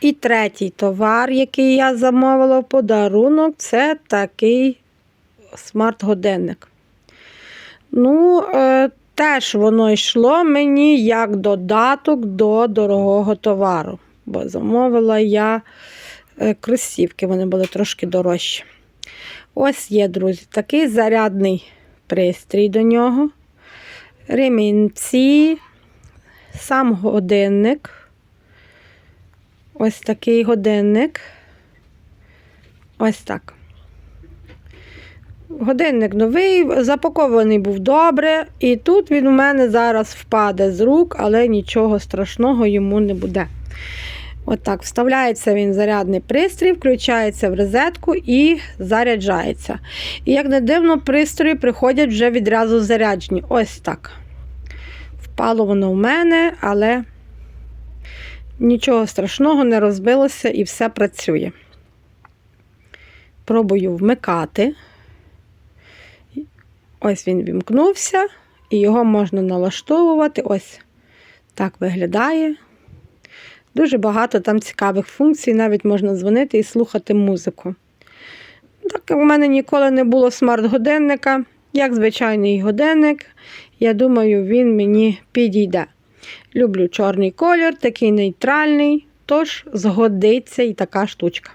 І третій товар, який я замовила в подарунок, це такий смарт-годинник. Ну, е, теж воно йшло мені як додаток до дорогого товару. Бо замовила я е, кросівки, вони були трошки дорожчі. Ось є, друзі, такий зарядний пристрій до нього. Ремінці, сам годинник. Ось такий годинник. Ось так. Годинник новий, запакований був добре, і тут він у мене зараз впаде з рук, але нічого страшного йому не буде. Отак, вставляється він зарядний пристрій, включається в розетку і заряджається. І як не дивно, пристрої приходять вже відразу заряджені. Ось так. Впало воно в мене, але нічого страшного не розбилося і все працює. Пробую вмикати. Ось він вімкнувся, і його можна налаштовувати. Ось так виглядає. Дуже багато там цікавих функцій, навіть можна дзвонити і слухати музику. Так у мене ніколи не було смарт-годинника, як звичайний годинник, я думаю, він мені підійде. Люблю чорний колір, такий нейтральний, тож згодиться і така штучка.